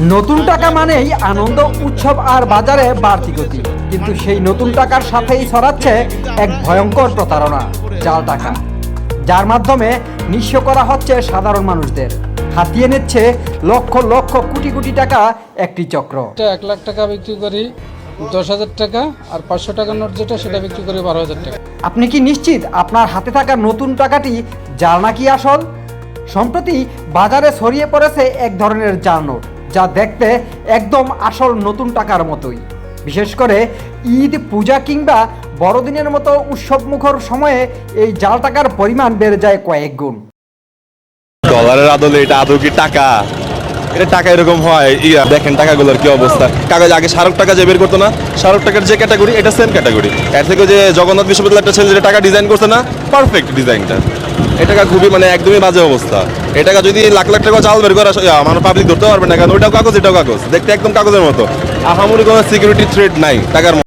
নতুন টাকা মানেই আনন্দ উৎসব আর বাজারে বাড়তি গতি। কিন্তু সেই নতুন টাকার সাথেই ছড়াচ্ছে এক ভয়ঙ্কর প্রতারণা জাল টাকা। যার মাধ্যমে নিঃস্ব করা হচ্ছে সাধারণ মানুষদের। হাতিয়ে নিচ্ছে লক্ষ লক্ষ কোটি কোটি টাকা একটি চক্র। এক লাখ টাকা বিক্রি করি দশ হাজার টাকা আর পাঁচশো টাকার নোট যেটা সেটা বিক্রি করি বারো হাজার টাকা। আপনি কি নিশ্চিত আপনার হাতে থাকা নতুন টাকাটি জাল নাকি আসল? সম্প্রতি বাজারে ছড়িয়ে পড়েছে এক ধরনের জাল নোট। যা দেখতে একদম আসল নতুন টাকার মতোই। বিশেষ করে ঈদ, পূজা কিংবা বড়দিনের মতো উৎসবমুখর সময়ে এই জাল টাকার পরিমাণ বেড়ে যায় কয়েক গুণ। ডলারের আদলে এটা আদৌ কি টাকা? এটা টাকা এরকম হয়, ইয়া, দেখেন টাকাগুলোর কি অবস্থা। কাগজ আগে স্মারক টাকা যে বের করতো না স্মারক টাকার যে ক্যাটাগরি, এটা সেম ক্যাটাগরি এর থেকে যে জগন্নাথ বিশ্ববিদ্যালয় একটা ছেলে যে টাকা ডিজাইন করছে না পারফেক্ট ডিজাইনটা এটা টাকা খুবই মানে একদমই বাজে অবস্থা। এটাকা যদি লাখ লাখ টাকা চাল বের করা আমার পাবলিক ধরতে পারবে না, কারণ ওইটাও কাগজ, এটাও কাগজ। দেখতে একদম কাগজের মতো। আহামরি কোনো সিকিউরিটি থ্রেড নাই, টাকার